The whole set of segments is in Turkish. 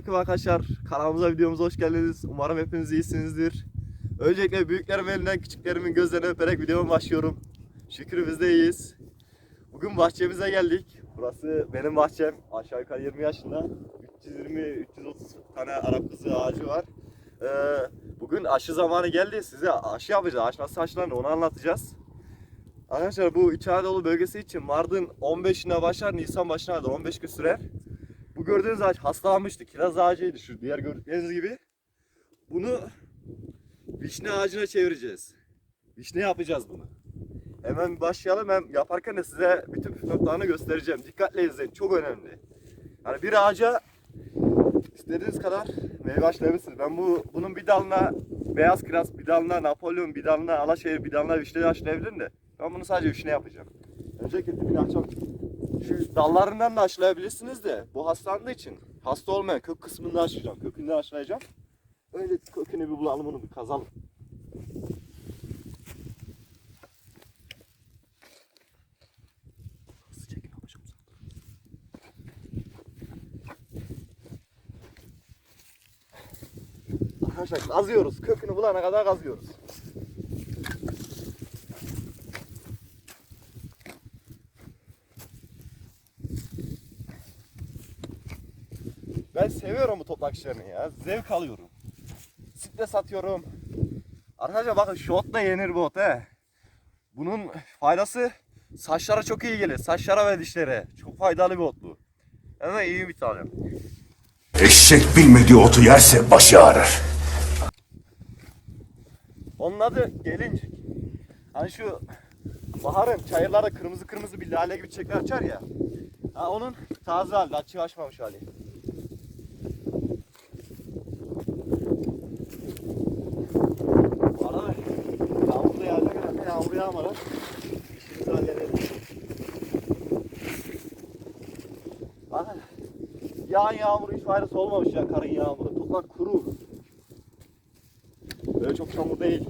Selamünaleyküm arkadaşlar. Kanalımıza videomuza hoş geldiniz. Umarım hepiniz iyisinizdir. Öncelikle büyüklerimin elinden küçüklerimin gözlerini öperek videoma başlıyorum. Şükür biz de iyiyiz. Bugün bahçemize geldik. Burası benim bahçem. Aşağı yukarı 20 yaşında. 320-330 tane Arap kızı ağacı var. Ee, bugün aşı zamanı geldi. Size aşı yapacağız. Aşı nasıl aşılanır onu anlatacağız. Arkadaşlar bu İç Anadolu bölgesi için Mardin 15'ine başlar, Nisan başına kadar 15 gün sürer. Bu gördüğünüz ağaç hastalanmıştı. Kiraz ağacıydı şu diğer gördükleriniz gibi. Bunu vişne ağacına çevireceğiz. Vişne yapacağız bunu. Hemen başlayalım. Hem yaparken de size bütün noktalarını göstereceğim. Dikkatle izleyin. Çok önemli. Yani bir ağaca istediğiniz kadar meyve açlayabilirsiniz. Ben bu bunun bir dalına beyaz kiraz, bir dalına Napolyon, bir dalına Alaşehir, bir dalına vişne açlayabilirim de. Ben bunu sadece vişne yapacağım. Öncelikle dibini açalım. Şu dallarından da aşılayabilirsiniz de bu hastalandığı için hasta olmayan kök kısmını aşılayacağım. Kökünden aşılayacağım. Öyle kökünü bir bulalım onu bir kazalım. Arkadaşlar kazıyoruz. Kökünü bulana kadar kazıyoruz. Ben seviyorum bu toprak işlerini ya. Zevk alıyorum. Stres atıyorum. Arkadaşlar bakın şu otla yenir bu ot he. Bunun faydası saçlara çok iyi gelir. Saçlara ve dişlere. Çok faydalı bir ot bu. Hemen iyi bir tane. Eşek bilmediği otu yerse başı ağrır. Onun adı gelincik. Hani şu baharın çayırlarda kırmızı kırmızı bir lale gibi çiçekler açar ya. Ha, onun taze hali, açığı açmamış hali. Bu arada yağmur da yağacak herhalde. Yağmur yağmadan işimizi halledelim. Bakın yağan yağmur hiç faydası olmamış ya karın yağmuru. Toprak kuru. Böyle çok çamur değil.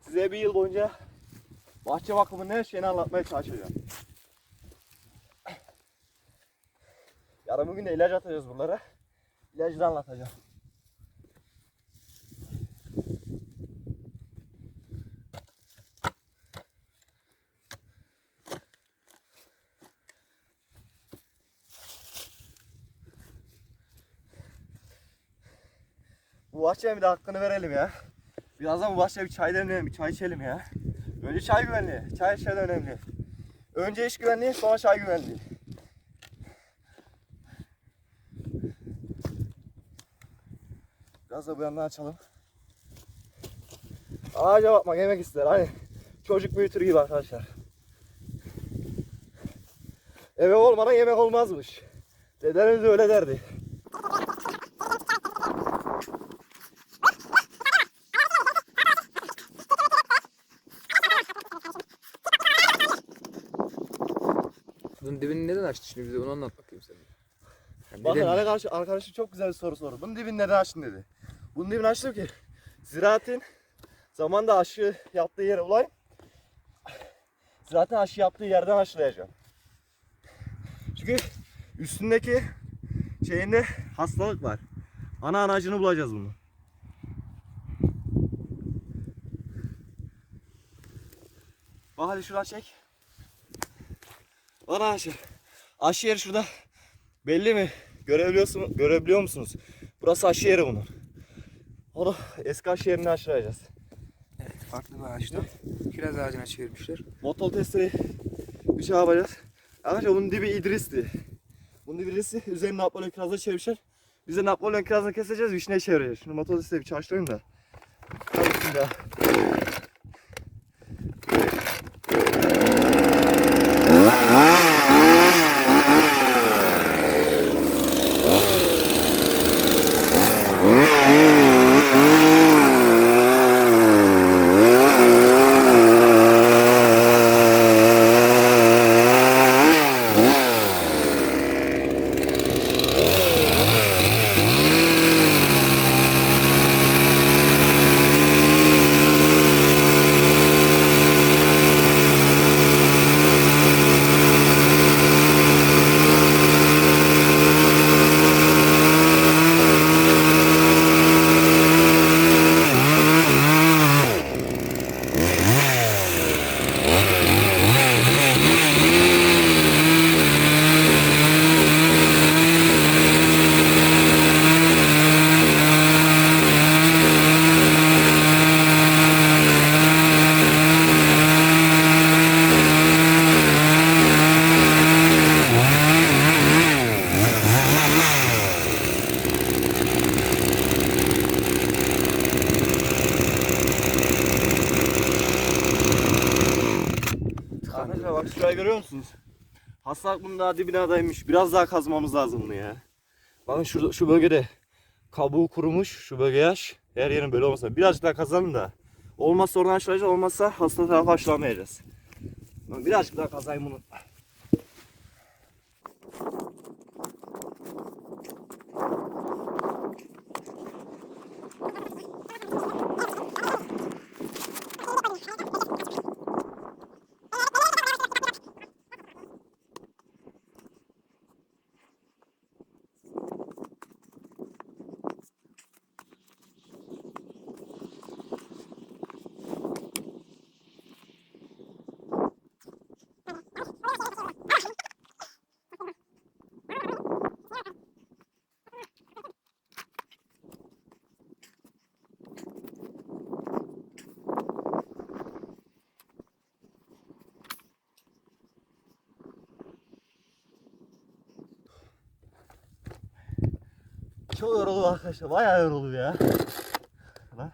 Size bir yıl boyunca bahçe bakımının her şeyini anlatmaya çalışacağım. Yarın bugün de ilaç atacağız buralara. İlacı da anlatacağım. Bu bahçeye bir de hakkını verelim ya. Birazdan bu bahçeye bir çay demleyelim, bir çay içelim ya. Önce çay güvenliği, çay de önemli. Önce iş güvenliği, sonra çay güvenliği. Biraz da bu yandan açalım. Ağaca bakmak yemek ister. Hani çocuk büyütür gibi arkadaşlar. Eve olmadan yemek olmazmış. Dedelerimiz öyle derdi. Bunun dibini neden açtı şimdi bize onu anlat bakayım sen. Yani Bakın neden- arkadaş, arkadaşım çok güzel bir soru sordu. Bunun dibini neden açtın dedi. Bunun dibini açtım ki ziraatin zamanda aşı yaptığı yere ulayım. Ziraatin aşı yaptığı yerden aşılayacağım. Çünkü üstündeki şeyinde hastalık var. Ana anacını bulacağız bunu. Bak hadi şuradan çek. Ana aşı. Aşı yeri şurada. Belli mi? Görebiliyorsunuz, görebiliyor musunuz? Burası aşı yeri bunun. Onu eski aşı yerine aşılayacağız. Evet, farklı bir ağaçta. Kiraz ağacına çevirmişler. Motor testleri bir şey yapacağız. Arkadaşlar bunun dibi İdris'ti. Bunun dibi İdris'i üzerine Napolyon kirazla çevirmişler. Biz de Napolyon kirazla keseceğiz, vişneye çevireceğiz. Şimdi motor testleri bir çalıştırayım da. Hadi bismillah. şurayı görüyor musunuz? Hastalık daha dibine adaymış. Biraz daha kazmamız lazım bunu ya. Bakın şu, şu bölgede kabuğu kurumuş. Şu bölge yaş. Her yerin böyle olmasa. Birazcık daha kazalım da. Olmazsa oradan aşılayacağız. Olmazsa hasta tarafı aşılamayacağız. Birazcık daha kazayım bunu. Çok yoruldum arkadaşlar. Bayağı yoruldum ya. Lan.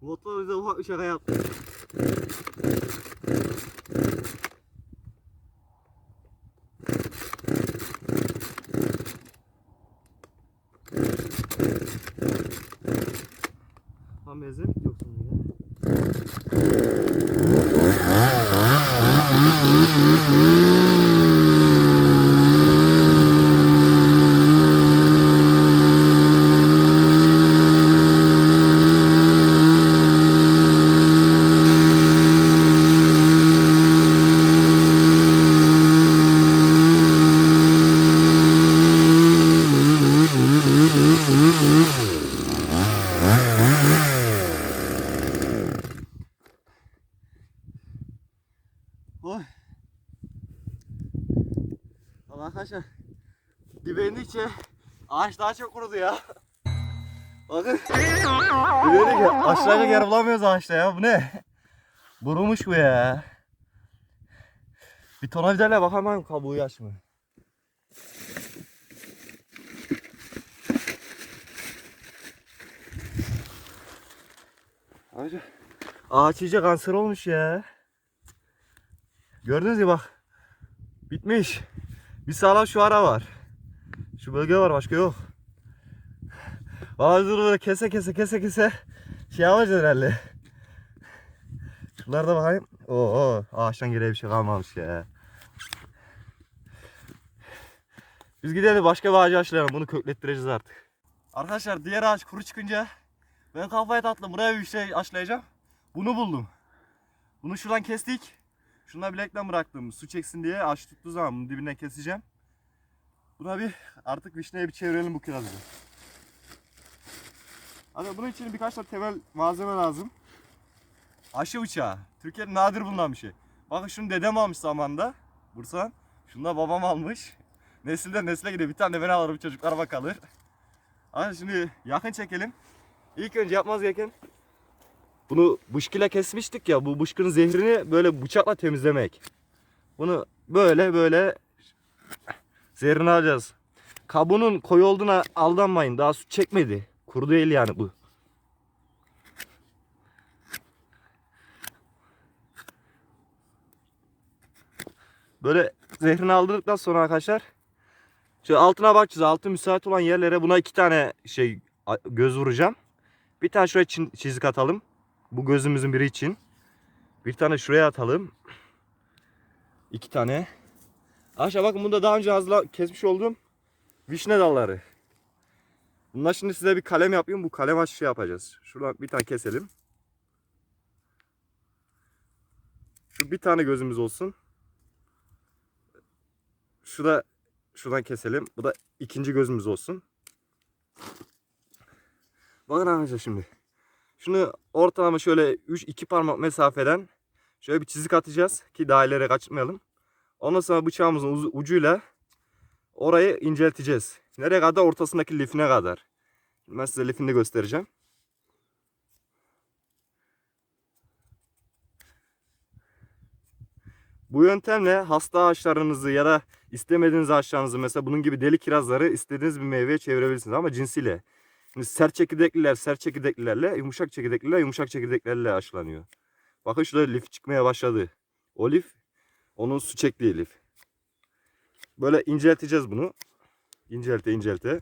Motor bize ufak bir şaka yaptı. Tam Allah arkadaşlar. Dibe indikçe ağaç daha çok kurudu ya. Bakın. Dibe indikçe aşağıya yer bulamıyoruz ağaçta ya. Bu ne? Burumuş bu ya. Bir tonajlarla bakalım kabuğu yaş mı? Ağaç, ağaç iyice kanser olmuş ya. Gördünüz mü bak. Bitmiş. Bir sağlam şu ara var. Şu bölge var başka yok. Ağacı böyle kese kese kese kese şey yapacağız herhalde. Şuralarda bakayım. Oo ağaçtan geriye bir şey kalmamış ya. Biz gidelim başka bir ağacı aşılayalım. Bunu köklettireceğiz artık. Arkadaşlar diğer ağaç kuru çıkınca ben kafaya tatlım. Buraya bir şey aşılayacağım. Bunu buldum. Bunu şuradan kestik. Şuna bilekten bıraktım su çeksin diye ağaç tuttuğu zaman bunun dibinden keseceğim. Buna bir artık vişneye bir çevirelim bu kirazı. Hadi bunun için birkaç tane temel malzeme lazım. Aşı bıçağı. Türkiye'de nadir bulunan bir şey. Bakın şunu dedem almış zamanında. Bursa'dan. Şunu da babam almış. Nesilden nesile gidiyor. Bir tane de ben alırım çocuklarıma kalır. Hadi şimdi yakın çekelim. İlk önce yapmamız gereken bunu bışkıyla kesmiştik ya bu bışkının zehrini böyle bıçakla temizlemek. Bunu böyle böyle zehrini alacağız. Kabuğunun koyu olduğuna aldanmayın. Daha su çekmedi. Kuru değil yani bu. Böyle zehrini aldırdıktan sonra arkadaşlar şu altına bakacağız. Altı müsait olan yerlere buna iki tane şey göz vuracağım. Bir tane çin- çizik atalım. Bu gözümüzün biri için. Bir tane şuraya atalım. İki tane. Aşağı bakın bunda daha önce hazırla kesmiş olduğum vişne dalları. Bunlar şimdi size bir kalem yapayım. Bu kalem aşı yapacağız. Şuradan bir tane keselim. Şu bir tane gözümüz olsun. Şu da şuradan keselim. Bu da ikinci gözümüz olsun. Bakın arkadaşlar şimdi. Şunu ortalama şöyle 3-2 parmak mesafeden şöyle bir çizik atacağız ki daha ileri kaçmayalım. Ondan sonra bıçağımızın ucuyla orayı incelteceğiz. Nereye kadar? Ortasındaki lifine kadar. Ben size lifini göstereceğim. Bu yöntemle hasta ağaçlarınızı ya da istemediğiniz ağaçlarınızı mesela bunun gibi deli kirazları istediğiniz bir meyveye çevirebilirsiniz ama cinsiyle. Sert çekirdekliler sert çekirdeklilerle, yumuşak çekirdekliler yumuşak çekirdeklerle aşılanıyor. Bakın şurada lif çıkmaya başladı. O lif onun su çektiği lif. Böyle incelteceğiz bunu. İncelte incelte.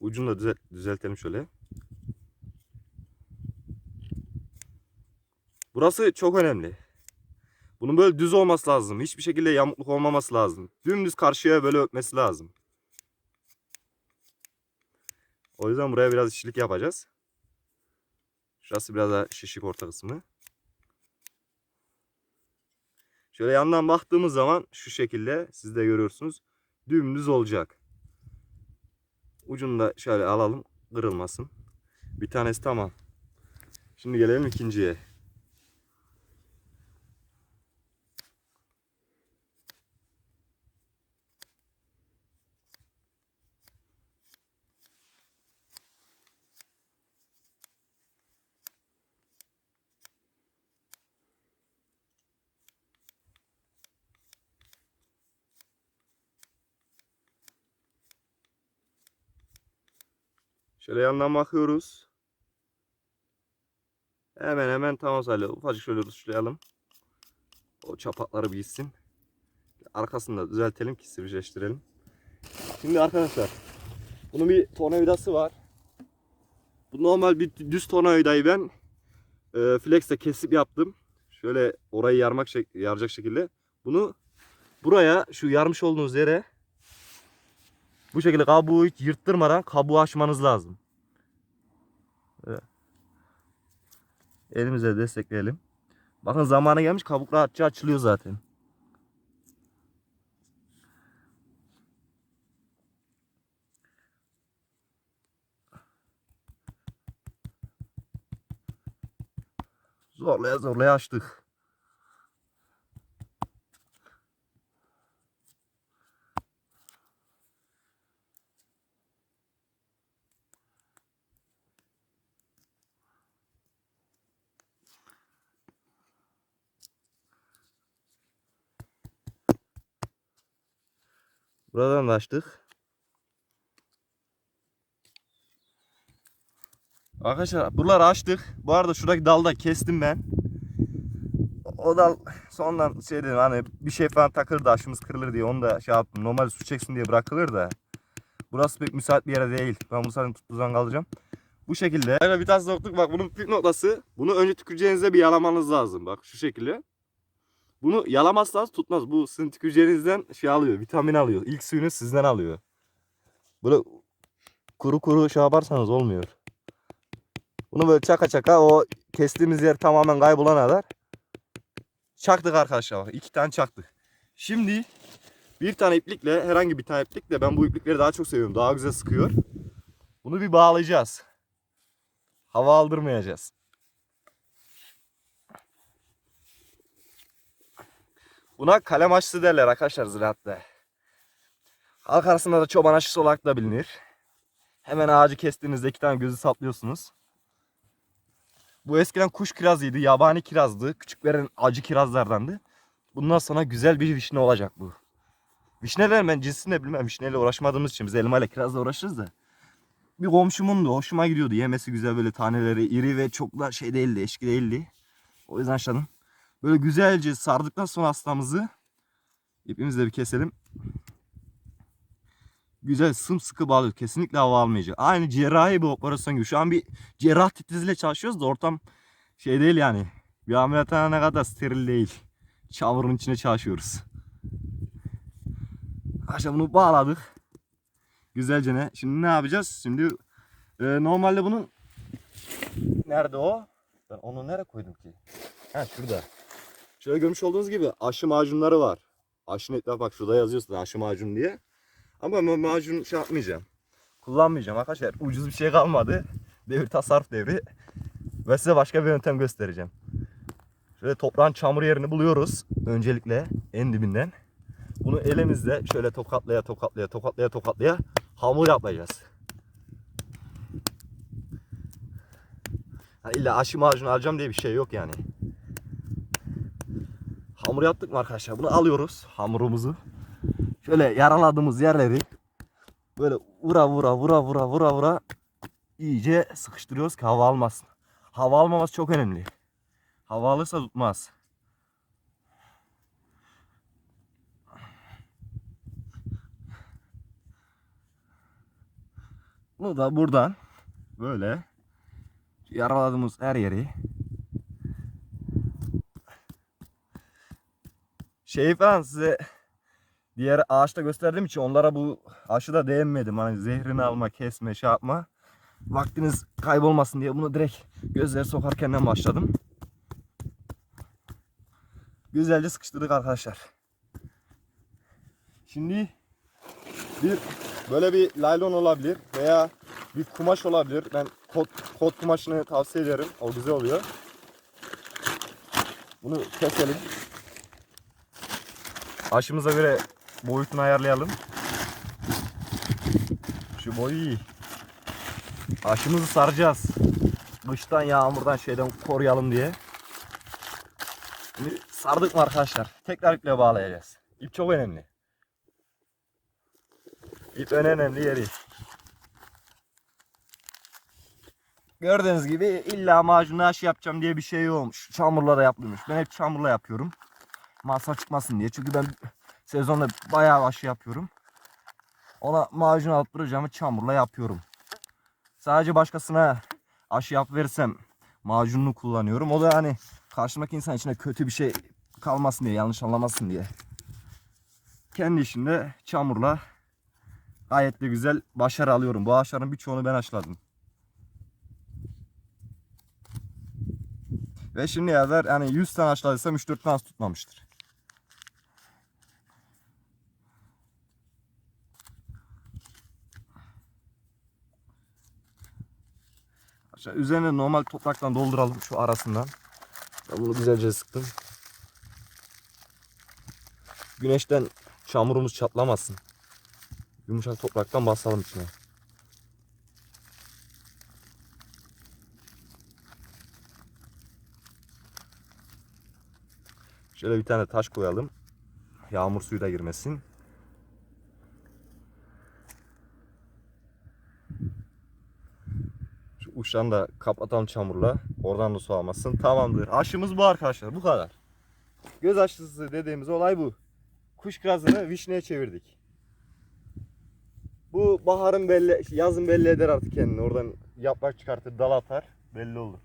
Ucunu da düzelt, düzeltelim şöyle. Burası çok önemli. Bunun böyle düz olması lazım. Hiçbir şekilde yamukluk olmaması lazım. Dümdüz karşıya böyle öpmesi lazım. O yüzden buraya biraz işçilik yapacağız. Şurası biraz daha şişik orta kısmı. Şöyle yandan baktığımız zaman şu şekilde siz de görüyorsunuz. Dümdüz olacak. Ucunu da şöyle alalım kırılmasın. Bir tanesi tamam. Şimdi gelelim ikinciye. Şöyle yandan bakıyoruz. Hemen hemen tamam Salih. Ufacık şöyle ruslayalım. O çapakları bir gitsin. Arkasını da düzeltelim ki sivrileştirelim. Şimdi arkadaşlar. Bunun bir tornavidası var. Bu normal bir düz tornavidayı ben e, flex'te kesip yaptım. Şöyle orayı yarmak şek yaracak şekilde. Bunu buraya şu yarmış olduğunuz yere bu şekilde kabuğu hiç yırttırmadan kabuğu açmanız lazım. Evet. Elimizle destekleyelim. Bakın zamanı gelmiş kabuk rahatça açılıyor zaten. Zorlaya zorlaya açtık. Buradan da açtık. Arkadaşlar buraları açtık. Bu arada şuradaki dalda kestim ben. O dal sondan şey dedim hani bir şey falan takır da aşımız kırılır diye onu da şey yaptım. Normal su çeksin diye bırakılır da. Burası pek müsait bir yere değil. Ben bunu zaten tuttuğundan kalacağım. Bu şekilde. Aynen bir tane soktuk. Bak bunun püf noktası. Bunu önce tüküreceğinizde bir yalamanız lazım. Bak şu şekilde. Bunu yalamazsanız tutmaz. Bu sizin tüküreceğinizden şey alıyor. Vitamin alıyor. İlk suyunu sizden alıyor. Böyle kuru kuru şey yaparsanız olmuyor. Bunu böyle çaka çaka o kestiğimiz yer tamamen kaybolana kadar çaktık arkadaşlar. İki tane çaktık. Şimdi bir tane iplikle herhangi bir tane iplikle ben bu iplikleri daha çok seviyorum. Daha güzel sıkıyor. Bunu bir bağlayacağız. Hava aldırmayacağız. Buna kalem aşısı derler arkadaşlar ziraatte. Halk arasında da çoban aşısı olarak da bilinir. Hemen ağacı kestiğinizde iki tane gözü saplıyorsunuz. Bu eskiden kuş kirazıydı, yabani kirazdı. Küçüklerin acı kirazlardandı. Bundan sonra güzel bir vişne olacak bu. Vişneler ben cinsini de bilmem. Vişneyle uğraşmadığımız için biz elmayla kirazla uğraşırız da. Bir komşumun da hoşuma gidiyordu. Yemesi güzel böyle taneleri iri ve çok da şey değildi, eşki değildi. O yüzden açladım. Böyle güzelce sardıktan sonra hastamızı ipimizle bir keselim. Güzel sımsıkı bağlıyor. Kesinlikle hava almayacak. Aynı cerrahi bir operasyon gibi. Şu an bir cerrah titiziyle çalışıyoruz da ortam şey değil yani. Bir ameliyathane ne kadar steril değil. Çamurun içine çalışıyoruz. Arkadaşlar bunu bağladık. Güzelce ne? Şimdi ne yapacağız? Şimdi e, normalde bunun nerede o? Ben onu nereye koydum ki? Ha şurada. Şöyle görmüş olduğunuz gibi aşı macunları var. Aşın etrafı bak şurada yazıyor zaten aşı macun diye. Ama ben macun şey yapmayacağım. Kullanmayacağım arkadaşlar. Ucuz bir şey kalmadı. Devir tasarruf devri. Ve size başka bir yöntem göstereceğim. Şöyle toprağın çamur yerini buluyoruz. Öncelikle en dibinden. Bunu elimizle şöyle tokatlaya tokatlaya tokatlaya tokatlaya hamur yapacağız. Hani illa aşı macunu alacağım diye bir şey yok yani. Hamur yaptık mı arkadaşlar? Bunu alıyoruz hamurumuzu. Şöyle yaraladığımız yerleri böyle vura vura vura vura vura vura iyice sıkıştırıyoruz ki hava almasın. Hava almaması çok önemli. Hava alırsa tutmaz. Bunu da buradan böyle yaraladığımız her yeri şey falan size diğer ağaçta gösterdiğim için onlara bu aşıda değinmedim. Hani zehrini alma, kesme, şey yapma. Vaktiniz kaybolmasın diye bunu direkt gözleri sokarken başladım. Güzelce sıkıştırdık arkadaşlar. Şimdi bir böyle bir laylon olabilir veya bir kumaş olabilir. Ben kot, kot kumaşını tavsiye ederim. O güzel oluyor. Bunu keselim. Aşımıza göre boyutunu ayarlayalım. Şu boyu iyi. Aşımızı saracağız. Kıştan yağmurdan şeyden koruyalım diye. Şimdi sardık mı arkadaşlar? Tekrar iple bağlayacağız. İp çok önemli. İp en önemli yeri. Gördüğünüz gibi illa macunla aşı yapacağım diye bir şey yokmuş. Çamurla da yapılmış. Ben hep çamurla yapıyorum. Masraf çıkmasın diye. Çünkü ben sezonda bayağı aşı yapıyorum. Ona macun alıp duracağımı çamurla yapıyorum. Sadece başkasına aşı yap verirsem macununu kullanıyorum. O da hani karşımdaki insan içine kötü bir şey kalmasın diye, yanlış anlamasın diye. Kendi işimde çamurla gayet de güzel başarı alıyorum. Bu ağaçların birçoğunu ben aşıladım. Ve şimdiye kadar yani 100 tane aşıladıysam 3-4 tane tutmamıştır. Aşağı üzerine normal topraktan dolduralım şu arasından. Ben bunu güzelce sıktım. Güneşten çamurumuz çatlamasın. Yumuşak topraktan basalım içine. Şöyle bir tane taş koyalım. Yağmur suyu da girmesin. Uçlarını da kapatalım çamurla. Oradan da su almasın. Tamamdır. Aşımız bu arkadaşlar. Bu kadar. Göz aşısı dediğimiz olay bu. Kuş krazını vişneye çevirdik. Bu baharın belli, yazın belli eder artık kendini. Oradan yaprak çıkartır, dal atar. Belli olur.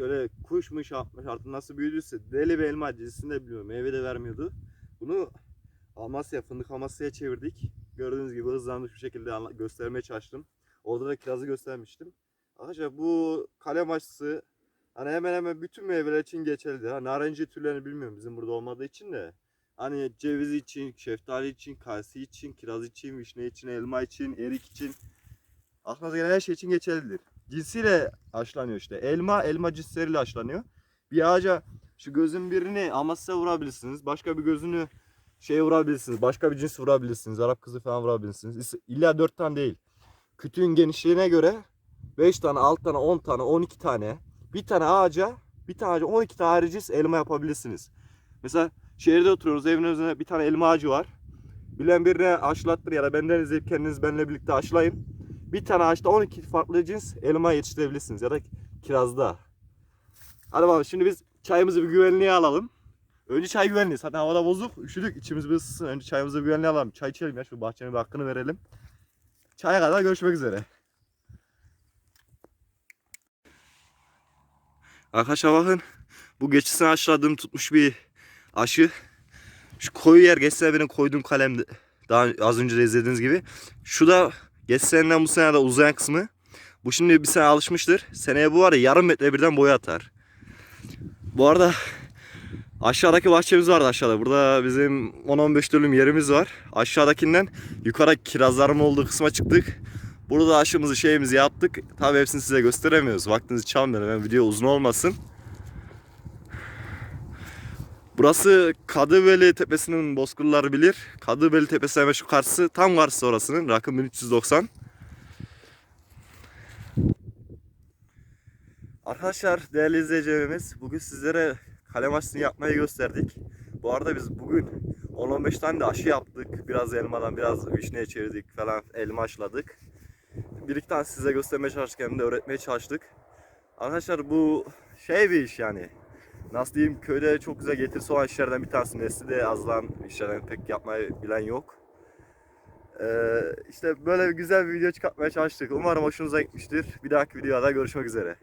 Kökten çıkmış öyle kuşmuş yapmış artık nasıl büyüdüyse deli bir elma dizisini de biliyorum meyve de vermiyordu. Bunu Amasya fındık Amasya'ya çevirdik. Gördüğünüz gibi hızlanmış bir şekilde göstermeye çalıştım. Orada da kirazı göstermiştim. Arkadaşlar bu kalem aşısı hani hemen hemen bütün meyveler için geçerlidir. Ha, narenci türlerini bilmiyorum bizim burada olmadığı için de. Hani ceviz için, şeftali için, kayısı için, kiraz için, vişne için, elma için, erik için. Aklınıza gelen her şey için geçerlidir. Cinsiyle aşılanıyor işte. Elma, elma cinsleriyle aşılanıyor. Bir ağaca şu gözün birini Amasya vurabilirsiniz. Başka bir gözünü şeye vurabilirsiniz. Başka bir cins vurabilirsiniz. Arap kızı falan vurabilirsiniz. İlla 4 tane değil. Kütüğün genişliğine göre 5 tane, 6 tane, 10 tane, 12 tane. Bir tane ağaca, bir tane ağaca 12 tane cins elma yapabilirsiniz. Mesela şehirde oturuyoruz. Evin önünde bir tane elma ağacı var. Bilen birine aşılattır ya da benden izleyip kendiniz benimle birlikte aşılayın. Bir tane ağaçta 12 farklı cins elma yetiştirebilirsiniz ya da kirazda. Hadi bakalım şimdi biz çayımızı bir güvenliğe alalım. Önce çay güvenliği. Zaten havada bozuk. Üşüdük. içimiz bir ısınsın. Önce çayımızı bir güvenliğe alalım. Çay içelim ya. Şu bahçenin bir hakkını verelim. Çaya kadar görüşmek üzere. Arkadaşlar bakın. Bu geçişini aşıladığım tutmuş bir aşı. Şu koyu yer geçse benim koyduğum kalem daha az önce de izlediğiniz gibi. Şu da geç seneden bu sene de uzayan kısmı. Bu şimdi bir sene alışmıştır. Seneye bu var ya yarım metre birden boya atar. Bu arada aşağıdaki bahçemiz vardı aşağıda. Burada bizim 10-15 dönüm yerimiz var. Aşağıdakinden yukarı kirazların olduğu kısma çıktık. Burada aşımızı şeyimizi yaptık. Tabi hepsini size gösteremiyoruz. Vaktinizi çalmayalım. Yani video uzun olmasın. Burası Kadıbeli Tepesi'nin bozkırları bilir. Kadıbeli Tepesi hemen şu karşısı. Tam karşısı orasının. Rakım 1390. Arkadaşlar değerli izleyicilerimiz bugün sizlere kalem aşısını yapmayı gösterdik. Bu arada biz bugün 10-15 tane de aşı yaptık. Biraz elmadan biraz vişneye çevirdik falan elma aşıladık. Bir iki tane size göstermeye çalıştık hem de öğretmeye çalıştık. Arkadaşlar bu şey bir iş yani. Nasıl diyeyim köyde çok güzel getirisi olan işlerden bir tanesi. Nesli de azılan işlerden pek yapmayı bilen yok. Ee, işte böyle güzel bir video çıkartmaya çalıştık. Umarım hoşunuza gitmiştir. Bir dahaki videoda görüşmek üzere.